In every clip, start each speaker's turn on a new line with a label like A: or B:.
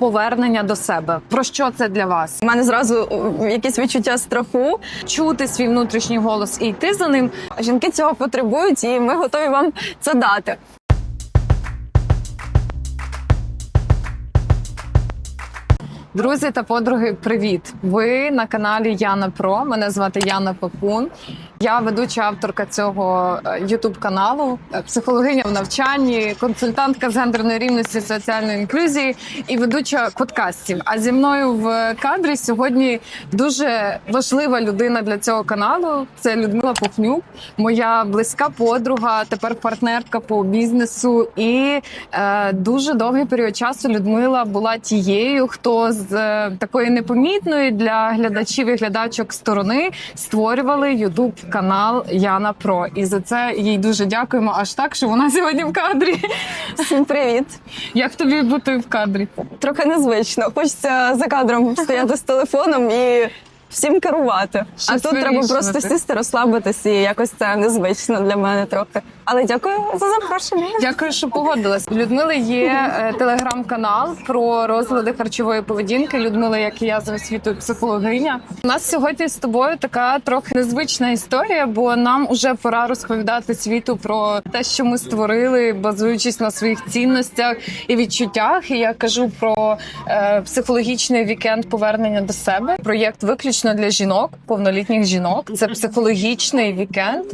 A: Повернення до себе. Про що це для вас?
B: У мене зразу якесь відчуття страху.
A: Чути свій внутрішній голос і йти за ним.
B: Жінки цього потребують, і ми готові вам це дати.
A: Друзі та подруги, привіт! Ви на каналі Яна Про. Мене звати Яна Папун. Я ведуча авторка цього Ютуб каналу, е, психологиня в навчанні, консультантка з гендерної рівності соціальної інклюзії і ведуча подкастів. А зі мною в кадрі сьогодні дуже важлива людина для цього каналу. Це Людмила Пухнюк, моя близька подруга, тепер партнерка по бізнесу. І е, дуже довгий період часу Людмила була тією, хто з е, такої непомітної для глядачів і глядачок сторони створювали Ютуб канал Яна Про. І за це їй дуже дякуємо. Аж так, що вона сьогодні в кадрі.
B: Всім привіт!
A: Як тобі бути в кадрі?
B: Трохи незвично. Хочеться за кадром стояти з телефоном і всім керувати.
A: Щось
B: а тут треба
A: вирішувати.
B: просто сісти, розслабитись, і якось це незвично для мене трохи. Але дякую за запрошення.
A: Дякую, що погодилась. У Людмили є е, телеграм-канал про розлади харчової поведінки. Людмила, як і я за освітою психологиня. У нас сьогодні з тобою така трохи незвична історія, бо нам уже пора розповідати світу про те, що ми створили, базуючись на своїх цінностях і відчуттях. І я кажу про е, психологічний вікенд повернення до себе. Проєкт виключно для жінок, повнолітніх жінок. Це психологічний вікенд.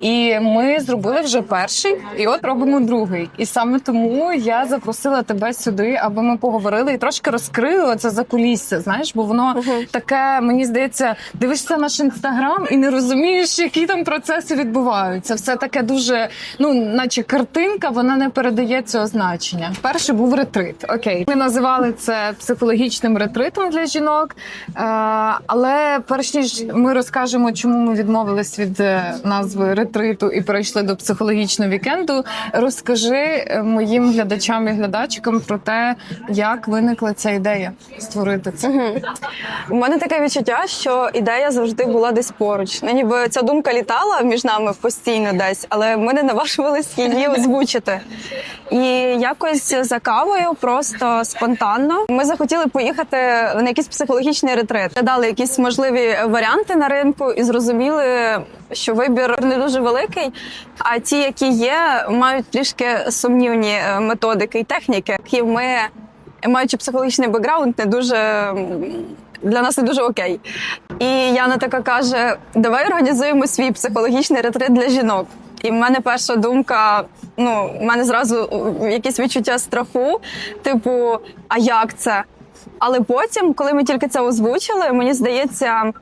A: І ми зробили вже перший, і от робимо другий. І саме тому я запросила тебе сюди, аби ми поговорили і трошки розкрили це за кулісся. Знаєш, бо воно таке, мені здається, дивишся наш інстаграм і не розумієш, які там процеси відбуваються. Все таке дуже, ну наче картинка, вона не передає цього значення. Перший був ретрит. Окей, ми називали це психологічним ретритом для жінок. Е, але перш ніж ми розкажемо, чому ми відмовились від е, назви ретриту і перейшли до психологічного вікенду. Розкажи е, моїм глядачам і глядачкам про те, як виникла ця ідея створити це.
B: У мене таке відчуття, що ідея завжди була десь поруч. Ну, ніби ця думка літала між нами постійно десь, але ми не наважувалися її озвучити. І якось за кавою, просто спонтанно, ми захотіли поїхати на якийсь психологічний ретрит. Дали якісь можливі варіанти на ринку і зрозуміли, що вибір не дуже великий. А ті, які є, мають трішки сумнівні е, методики і техніки, які ми маючи психологічний бекграунд, не дуже для нас не дуже окей. І Яна така каже: давай організуємо свій психологічний ретрит для жінок. І в мене перша думка: ну, в мене зразу е, якесь відчуття страху, типу, а як це? Але потім, коли ми тільки це озвучили, мені здається,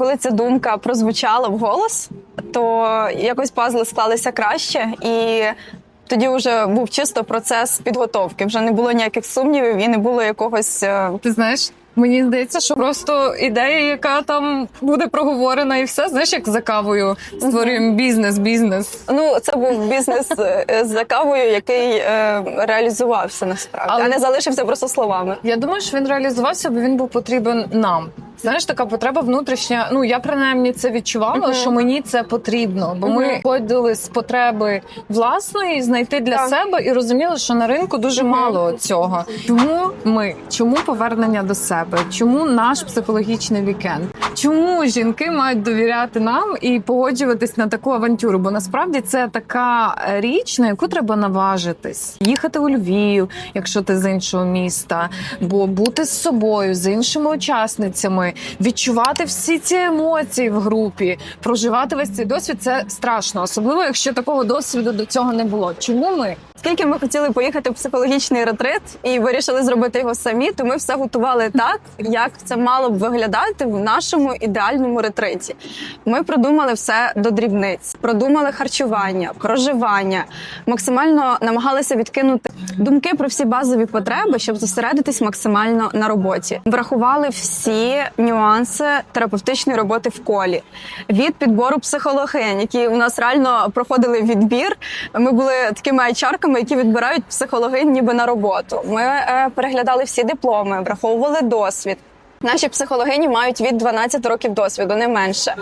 B: коли ця думка прозвучала в голос, то якось пазли склалися краще і. Тоді вже був чисто процес підготовки. Вже не було ніяких сумнівів і не було якогось. е,
A: Ти знаєш, мені здається, що просто ідея, яка там буде проговорена, і все, знаєш, як за кавою створюємо бізнес, бізнес.
B: Ну, це був бізнес е, за кавою, який е, реалізувався насправді,
A: Але-
B: а не залишився просто словами.
A: Я думаю, що він реалізувався, бо він був потрібен нам. Знаєш, така потреба внутрішня. Ну я принаймні це відчувала,
B: Мгм.
A: що мені це потрібно, бо ми ходили з потреби власної знайти для
B: Так.
A: себе і розуміли, що на ринку дуже
B: Мгм.
A: мало цього. Тому ми чому повернення до себе? Чому наш психологічний вікенд? Чому жінки мають довіряти нам і погоджуватись на таку авантюру? Бо насправді це така е, річ, на яку треба наважитись. Їхати у Львів, якщо ти з іншого міста, бо бути з собою, з іншими учасницями, відчувати всі ці емоції в групі, проживати весь цей досвід це страшно, особливо якщо такого досвіду до цього не було. Чому ми?
B: Оскільки ми хотіли поїхати в психологічний ретрит і вирішили зробити його самі, то ми все готували так, як це мало б виглядати в нашому ідеальному ретриті. Ми продумали все до дрібниць, продумали харчування, проживання, максимально намагалися відкинути думки про всі базові потреби, щоб зосередитись максимально на роботі. Врахували всі нюанси терапевтичної роботи в колі від підбору психологинь, які у нас реально проходили відбір. Ми були такими айчарками, які відбирають психологинь ніби на роботу. Ми е, переглядали всі дипломи, враховували досвід. Наші психологині мають від 12 років досвіду, не менше.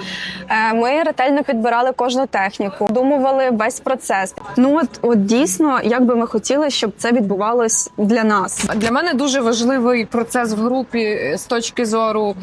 B: Е, Ми ретельно підбирали кожну техніку, думували весь процес. Ну от, от дійсно, як би ми хотіли, щоб це відбувалось для нас.
A: Для мене дуже важливий процес в групі е, з точки зору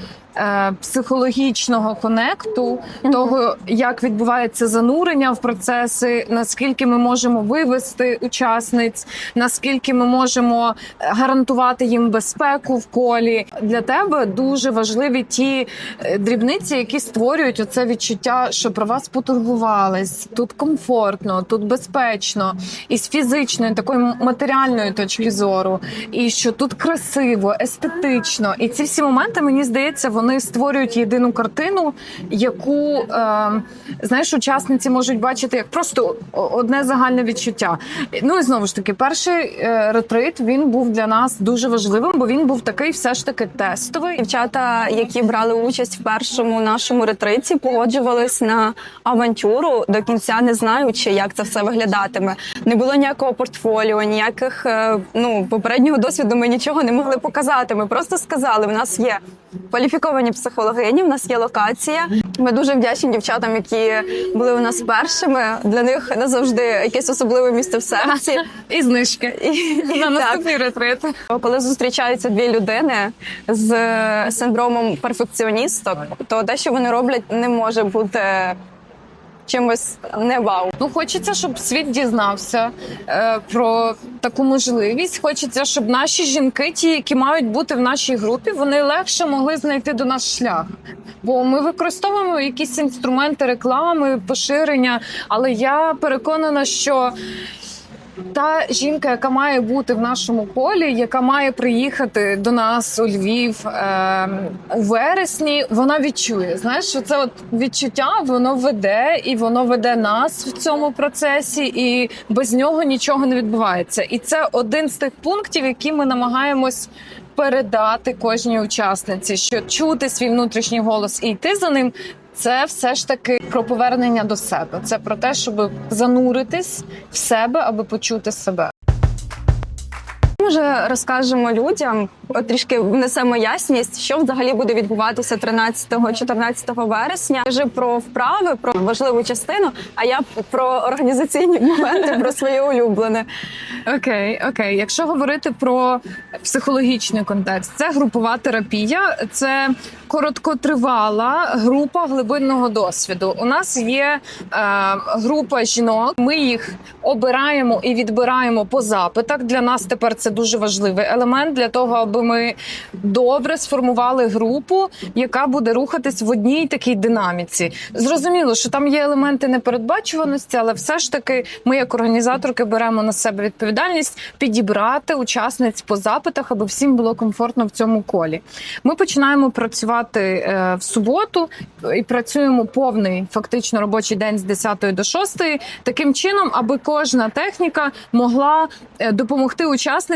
A: психологічного конекту, того, як відбувається занурення в процеси, наскільки ми можемо вивести учасниць, наскільки ми можемо е, гарантувати їм безпеку в колі. Для тебе дуже важливі ті е, дрібниці, які створюють оце відчуття, що про вас потурбувались. Тут комфортно, тут безпечно, і з фізичної, такої матеріальної точки зору, і що тут красиво, естетично. І ці всі моменти, мені здається, вони створюють єдину картину, яку е, знаєш, учасниці можуть бачити як просто одне загальне відчуття. Ну і знову ж таки, перший е, ретрит він був для нас дуже важливим, бо він був такий, все ж таки, тестовий.
B: Дівчата, які брали участь в першому нашому ретриті, погоджувались на авантюру до кінця, не знаючи, як це все виглядатиме. Не було ніякого портфоліо, ніяких е, ну попереднього досвіду. Ми нічого не могли показати. Ми просто сказали: в нас є кваліфіковані психологині, в нас є локація. Ми дуже вдячні дівчатам, які були у нас першими. Для них назавжди якесь особливе місце в серці.
A: І знижки
B: І-
A: на наступний ретрит.
B: Коли зустрічаються дві людини з синдромом перфекціоністок, то те, що вони роблять, не може бути чимось не вау.
A: Ну, хочеться, щоб світ дізнався е, про таку можливість. Хочеться, щоб наші жінки, ті, які мають бути в нашій групі, вони легше могли знайти до нас шлях. Бо ми використовуємо якісь інструменти реклами, поширення. Але я переконана, що та жінка, яка має бути в нашому полі, яка має приїхати до нас у Львів е, у вересні, вона відчує. Знаєш, що це от відчуття воно веде і воно веде нас в цьому процесі, і без нього нічого не відбувається. І це один з тих пунктів, які ми намагаємось. Передати кожній учасниці, що чути свій внутрішній голос і йти за ним, це все ж таки про повернення до себе. Це про те, щоб зануритись в себе, аби почути себе.
B: Може, розкажемо людям, от трішки внесемо ясність, що взагалі буде відбуватися 13-14 вересня. Кажи про вправи, про важливу частину, а я про організаційні моменти, про своє улюблене.
A: Окей, окей. Якщо говорити про психологічний контекст, це групова терапія, це короткотривала група глибинного досвіду. У нас є е, група жінок. Ми їх обираємо і відбираємо по запитах. Для нас тепер це дуже важливий елемент для того, аби ми добре сформували групу, яка буде рухатись в одній такій динаміці. Зрозуміло, що там є елементи непередбачуваності, але все ж таки ми, як організаторки, беремо на себе відповідальність підібрати учасниць по запитах, аби всім було комфортно в цьому колі. Ми починаємо працювати е, в суботу і працюємо повний фактично робочий день з 10 до 6, таким чином, аби кожна техніка могла е, допомогти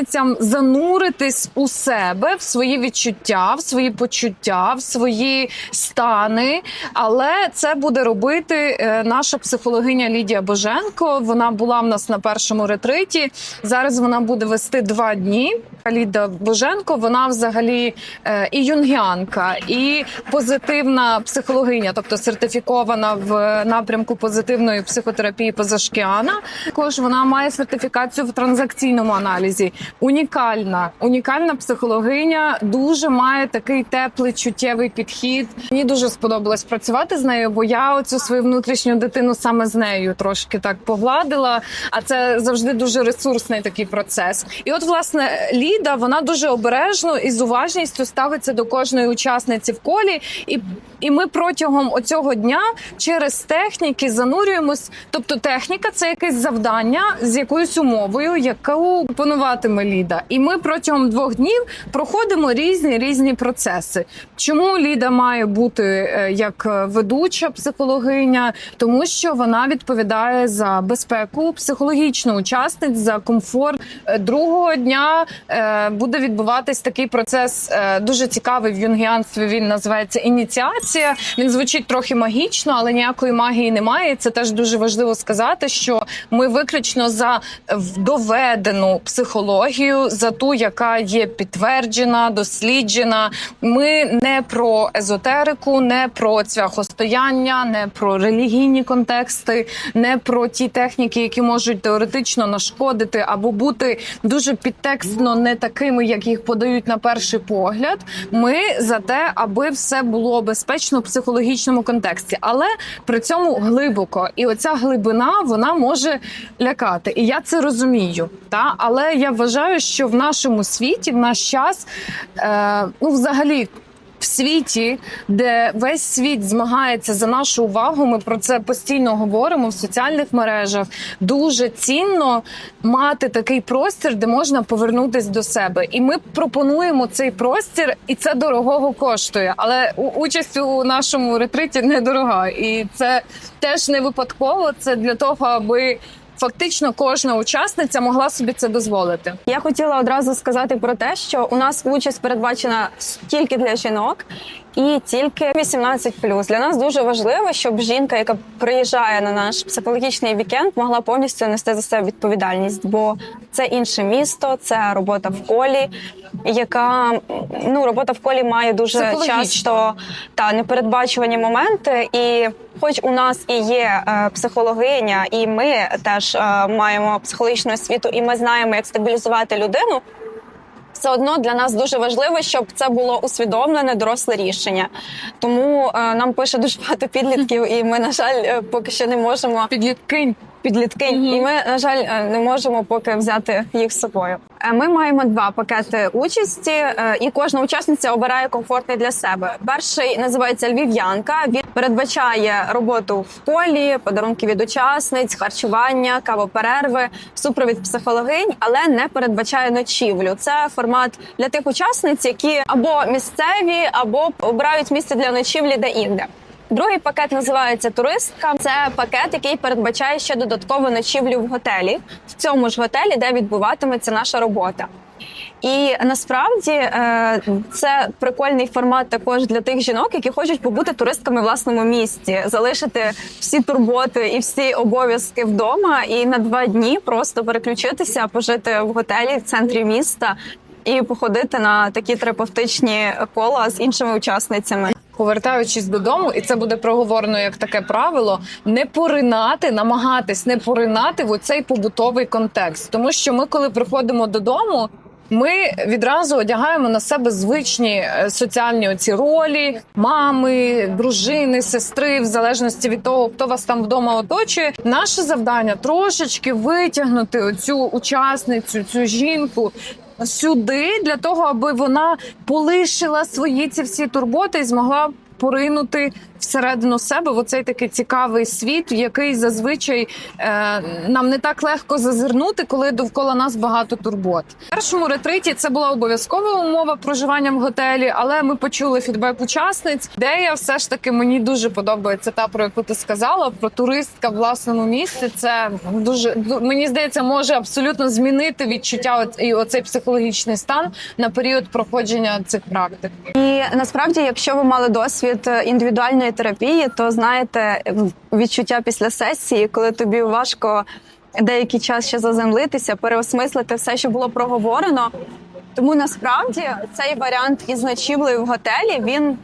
A: учасницям зануритись у себе, в свої відчуття, в свої почуття, в свої стани. Але це буде робити е, наша психологиня Лідія Боженко. Вона була в нас на першому ретриті. Зараз вона буде вести два дні. Ліда Боженко, вона взагалі е, і юнгіанка, і позитивна психологиня, тобто сертифікована в напрямку позитивної психотерапії Позашкіана. Також вона має сертифікацію в транзакційному аналізі. Унікальна, унікальна психологиня, дуже має такий теплий чуттєвий підхід. Мені дуже сподобалось працювати з нею, бо я оцю свою внутрішню дитину саме з нею трошки так погладила. А це завжди дуже ресурсний такий процес. І от, власне, Ліда вона дуже обережно і з уважністю ставиться до кожної учасниці в колі, і, і ми протягом оцього дня через техніки занурюємось. Тобто, техніка це якесь завдання з якоюсь умовою, яку пануватиме Ліда. І ми протягом двох днів проходимо різні різні процеси. Чому Ліда має бути е, як ведуча психологиня? Тому що вона відповідає за безпеку психологічну учасниць за комфорт. Е, Другого дня е, буде відбуватись такий процес дуже цікавий в юнгіанстві він називається ініціація. Він звучить трохи магічно, але ніякої магії немає. Це теж дуже важливо сказати, що ми виключно за доведену психологію, за ту, яка є підтверджена, досліджена. Ми не про езотерику, не про цвяхостояння, не про релігійні контексти, не про ті техніки, які можуть теоретично нашкодити або бути дуже підтекстно не такими, як їх подають на перший погляд. Ми за те, аби все було безпечно в психологічному контексті, але при цьому глибоко. І оця глибина вона може лякати. І я це розумію. Та але я вважаю, що в нашому світі, в наш час, е, ну взагалі. В світі, де весь світ змагається за нашу увагу, ми про це постійно говоримо в соціальних мережах. Дуже цінно мати такий простір, де можна повернутися до себе. І ми пропонуємо цей простір, і це дорогого коштує. Але участь у нашому ретриті недорога. І це теж не випадково. Це для того, аби фактично кожна учасниця могла собі це дозволити.
B: Я хотіла одразу сказати про те, що у нас участь передбачена тільки для жінок і тільки 18+. Для нас дуже важливо, щоб жінка, яка приїжджає на наш психологічний вікенд, могла повністю нести за себе відповідальність, бо це інше місто, це робота в колі, яка ну робота в колі має дуже часто та непередбачувані моменти. І хоч у нас і є е, психологиня, і ми теж е, маємо психологічну освіту, і ми знаємо, як стабілізувати людину. Все одно для нас дуже важливо, щоб це було усвідомлене доросле рішення. Тому е, нам пише дуже багато підлітків, і ми, на жаль, е, поки що не можемо
A: Підліткинь.
B: Підлітки,
A: Мгм.
B: і ми, на жаль, е, не можемо поки взяти їх з собою. Е, Ми маємо два пакети участі, е, і кожна учасниця обирає комфортний для себе. Перший називається Львів'янка. Він передбачає роботу в полі, подарунки від учасниць, харчування, кавоперерви, супровід психологинь, але не передбачає ночівлю. Це формат для тих учасниць, які або місцеві, або обирають місце для ночівлі де інде. Другий пакет називається туристка. Це пакет, який передбачає ще додаткову ночівлю в готелі, в цьому ж готелі, де відбуватиметься наша робота. І насправді е, це прикольний формат також для тих жінок, які хочуть побути туристками в власному місті, залишити всі турботи і всі обов'язки вдома, і на два дні просто переключитися, пожити в готелі в центрі міста і походити на такі терапевтичні кола з іншими учасницями.
A: Повертаючись додому, і це буде проговорено як таке правило, не поринати, намагатись не поринати в оцей побутовий контекст. Тому що ми, коли приходимо додому. Ми відразу одягаємо на себе звичні е, соціальні оці ролі мами, дружини, сестри, в залежності від того, хто вас там вдома оточує. Наше завдання трошечки витягнути оцю учасницю, цю жінку сюди для того, аби вона полишила свої ці всі турботи і змогла поринути всередину себе в оцей такий цікавий світ, в який зазвичай е, нам не так легко зазирнути, коли довкола нас багато турбот. Першому ретриті це була обов'язкова умова проживання в готелі, але ми почули фідбек учасниць. Ідея все ж таки мені дуже подобається та про яку ти сказала про туристка в власному місці. Це дуже ду- мені здається, може абсолютно змінити відчуття і оцей психологічний стан на період проходження цих практик.
B: І насправді, якщо ви мали досвід е, індивідуальної терапії, то знаєте відчуття після сесії, коли тобі важко деякий час ще заземлитися, переосмислити все, що було проговорено. Тому насправді цей варіант із ночівлею в готелі він,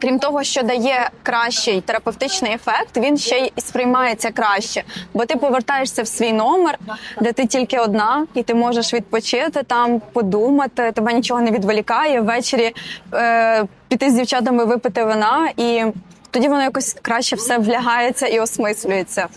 B: крім того, що дає кращий терапевтичний ефект, він ще й сприймається краще, бо ти повертаєшся в свій номер, де ти тільки одна, і ти можеш відпочити там, подумати, тебе нічого не відволікає. Ввечері е, піти з дівчатами випити вина, і тоді воно якось краще все влягається і осмислюється.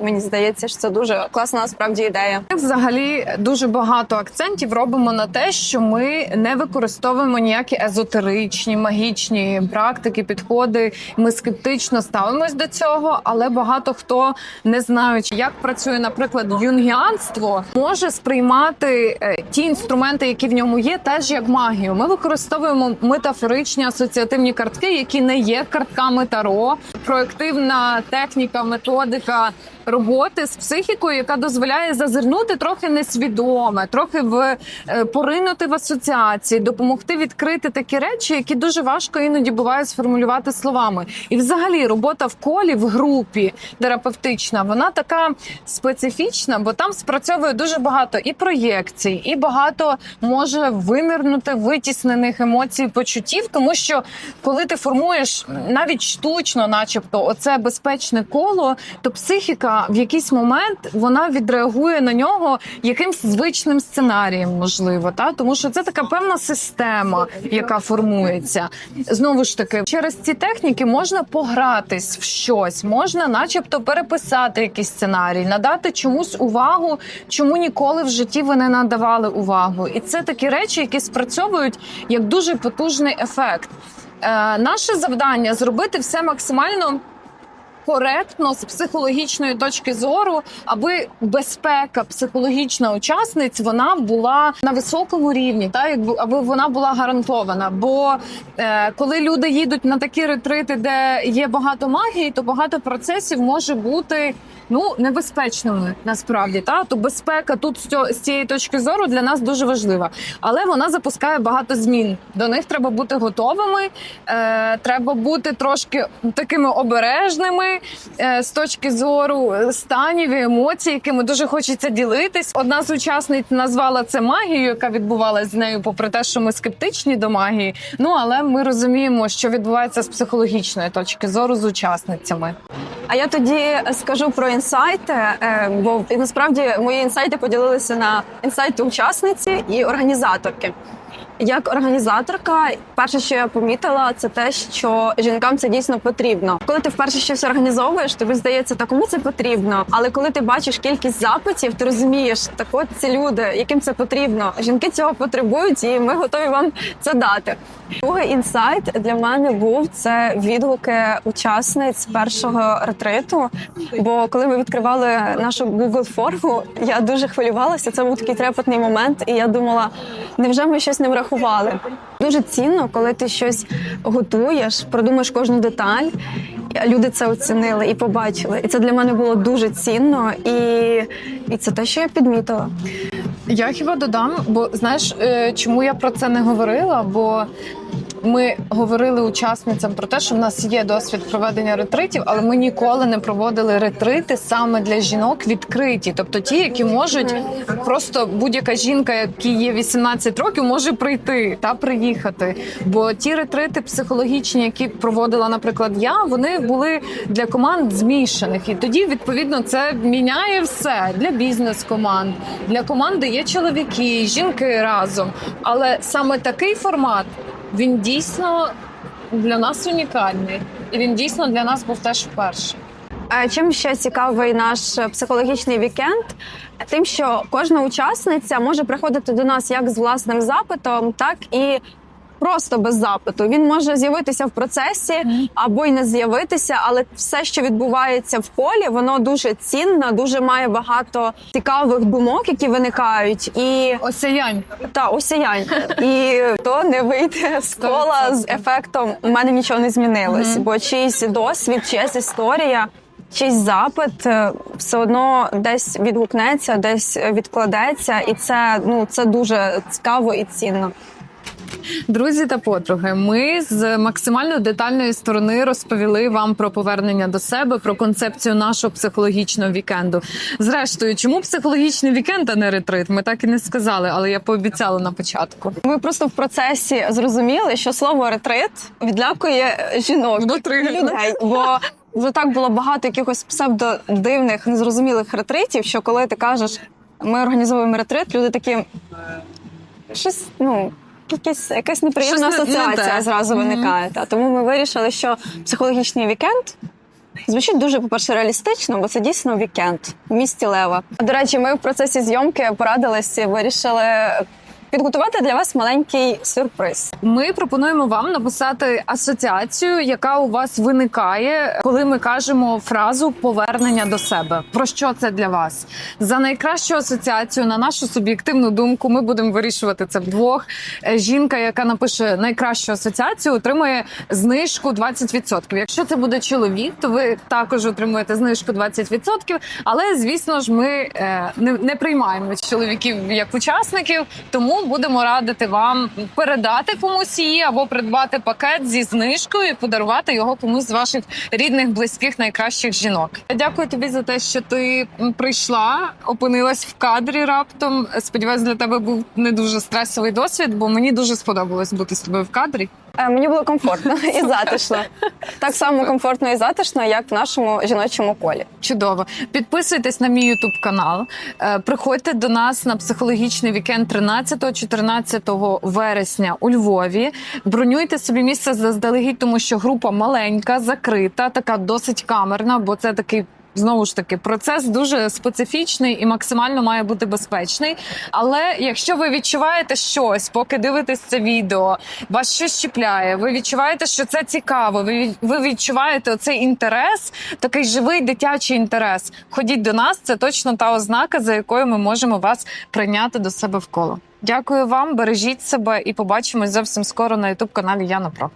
B: Мені здається, що це дуже класна насправді ідея.
A: Взагалі дуже багато акцентів робимо на те, що ми не використовуємо ніякі езотеричні, магічні практики, підходи. Ми скептично ставимось до цього, але багато хто, не знаючи, як працює, наприклад, юнгіанство, може сприймати е, ті інструменти, які в ньому є, теж як магію. Ми використовуємо метафоричні асоціативні картки, які не є картками таро. Проективна техніка, методика роботи з психікою, яка дозволяє зазирнути трохи несвідоме, трохи в е, поринути в асоціації, допомогти відкрити такі речі, які дуже важко іноді буває сформулювати словами. І, взагалі, робота в колі в групі терапевтична, вона така специфічна, бо там спрацьовує дуже багато і проєкцій, і багато може винирнути витіснених емоцій, почуттів, тому що коли ти формуєш навіть штучно, начебто, оце безпечне коло, то психіка в якийсь момент вона відреагує на нього якимсь звичним сценарієм, можливо, та тому що це така певна система, яка формується. Знову ж таки, через ці техніки можна погратись в щось, можна, начебто, переписати якийсь сценарій, надати чомусь увагу, чому ніколи в житті ви не надавали увагу. І це такі речі, які спрацьовують як дуже потужний ефект. Е, наше завдання зробити все максимально. Коректно з психологічної точки зору, аби безпека психологічна учасниць вона була на високому рівні, та якби аби вона була гарантована. Бо е, коли люди їдуть на такі ретрити, де є багато магії, то багато процесів може бути ну небезпечними насправді. Та то безпека тут з цієї точки зору для нас дуже важлива, але вона запускає багато змін. До них треба бути готовими. Е, треба бути трошки такими обережними е, з точки зору станів і емоцій, якими дуже хочеться ділитись. Одна з учасниць назвала це магією, яка відбувалася з нею, попри те, що ми скептичні до магії. Ну але ми розуміємо, що відбувається з психологічної точки зору з учасницями.
B: А я тоді скажу про інсайти, е, бо насправді мої інсайти поділилися на інсайти учасниці і організаторки. Як організаторка, перше, що я помітила, це те, що жінкам це дійсно потрібно. Коли ти вперше щось організовуєш, тобі здається, та кому це потрібно. Але коли ти бачиш кількість запитів, ти розумієш, так от ці люди, яким це потрібно. Жінки цього потребують, і ми готові вам це дати. Другий інсайт для мене був це відгуки учасниць першого ретриту. Бо коли ми відкривали нашу Google форму, я дуже хвилювалася. Це був такий трепетний момент, і я думала, невже ми щось не врахували? Дуже цінно, коли ти щось готуєш, продумаєш кожну деталь. Люди це оцінили і побачили. І це для мене було дуже цінно, і, і це те, що я підмітила.
A: Я хіба додам, бо знаєш, е, чому я про це не говорила? Бо ми говорили учасницям про те, що в нас є досвід проведення ретритів, але ми ніколи не проводили ретрити саме для жінок відкриті, тобто ті, які можуть просто будь-яка жінка, якій є 18 років, може прийти та приїхати. Бо ті ретрити психологічні, які проводила, наприклад, я, вони були для команд змішаних, і тоді відповідно це міняє все для бізнес-команд, для команди є чоловіки, жінки разом. Але саме такий формат він дійсно для нас унікальний, і він дійсно для нас був теж вперше.
B: Чим ще цікавий наш психологічний вікенд? Тим, що кожна учасниця може приходити до нас як з власним запитом, так і просто без запиту. Він може з'явитися в процесі або й не з'явитися, але все, що відбувається в колі, воно дуже цінно, дуже має багато цікавих думок, які виникають, і
A: Осяянь.
B: та осяянь. І то не вийде з кола з ефектом у мене нічого не змінилось, бо чийсь досвід, чиясь історія. Чийсь запит е, все одно десь відгукнеться, десь відкладеться, і це ну це дуже цікаво і цінно.
A: Друзі та подруги, ми з максимально детальної сторони розповіли вам про повернення до себе, про концепцію нашого психологічного вікенду. Зрештою, чому психологічний вікенд, а не ретрит? Ми так і не сказали, але я пообіцяла на початку.
B: Ми просто в процесі зрозуміли, що слово ретрит відлякує жінок
A: Внутри.
B: людей, бо вже так було багато якихось псевдодивних, незрозумілих ретритів, що коли ти кажеш, ми організовуємо ретрит, люди такі щось, ну. Якась, якась неприємна
A: Щось не- не
B: асоціація
A: те.
B: зразу
A: Мгм.
B: виникає. Та. Тому ми вирішили, що психологічний вікенд звучить дуже, по-перше, реалістично, бо це дійсно вікенд в місті Лева. До речі, ми в процесі зйомки порадилися, вирішили підготувати для вас маленький сюрприз.
A: Ми пропонуємо вам написати асоціацію, яка у вас виникає, коли ми кажемо фразу повернення до себе. Про що це для вас? За найкращу асоціацію, на нашу суб'єктивну думку, ми будемо вирішувати це вдвох. Е, Жінка, яка напише найкращу асоціацію, отримує знижку 20%. Якщо це буде чоловік, то ви також отримуєте знижку 20%. Але звісно ж, ми е, не, не приймаємо чоловіків як учасників, тому будемо радити вам передати комусь її або придбати пакет зі знижкою і подарувати його комусь з ваших рідних, близьких, найкращих жінок. Дякую тобі за те, що ти прийшла, опинилась в кадрі раптом. Сподіваюсь, для тебе був не дуже стресовий досвід, бо мені дуже сподобалось бути з тобою в кадрі.
B: Е, Мені було комфортно і затишно. Так само комфортно і затишно, як в нашому жіночому колі.
A: Чудово. Підписуйтесь на мій ютуб канал. Е, Приходьте до нас на психологічний вікенд 13-14 вересня у Львові. Бронюйте собі місце заздалегідь, тому що група маленька, закрита, така досить камерна, бо це такий. Знову ж таки, процес дуже специфічний і максимально має бути безпечний. Але якщо ви відчуваєте щось, поки дивитесь це відео, вас щось чіпляє, ви відчуваєте, що це цікаво, ви, ви відчуваєте оцей інтерес, такий живий дитячий інтерес. Ходіть до нас, це точно та ознака, за якою ми можемо вас прийняти до себе в коло. Дякую вам, бережіть себе і побачимось зовсім скоро на ютуб каналі Яна Про.